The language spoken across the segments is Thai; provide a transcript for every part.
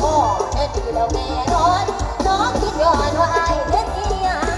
โอ้เด็ดดีแล้วแม่นอนน้องคิดย้อนว่าไอ้เด็ดดีอะ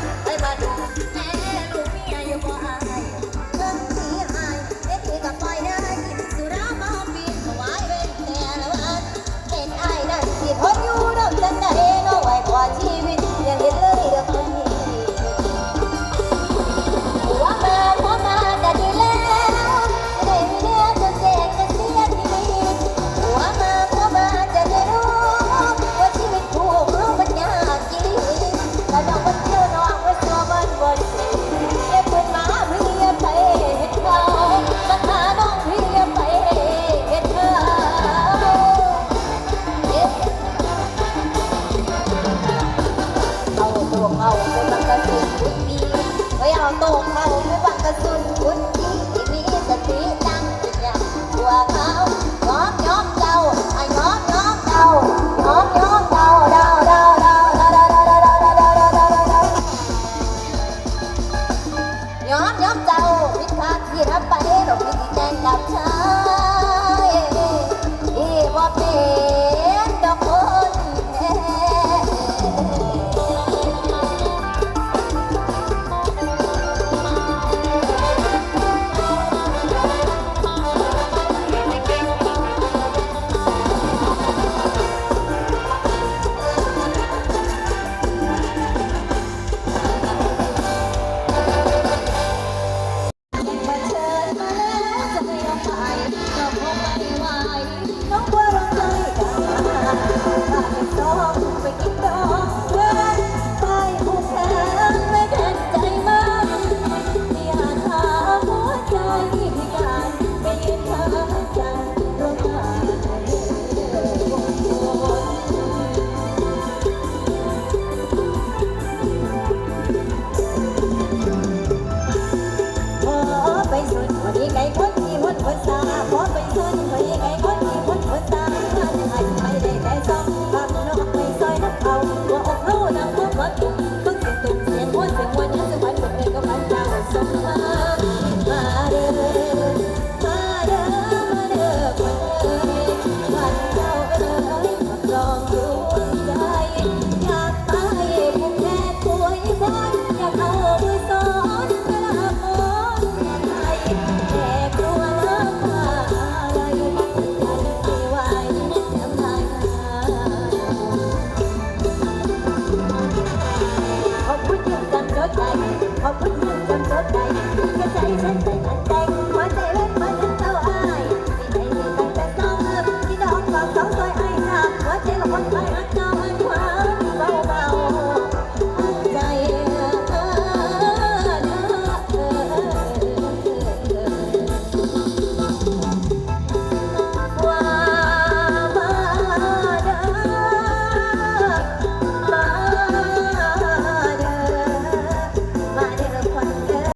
Thank you.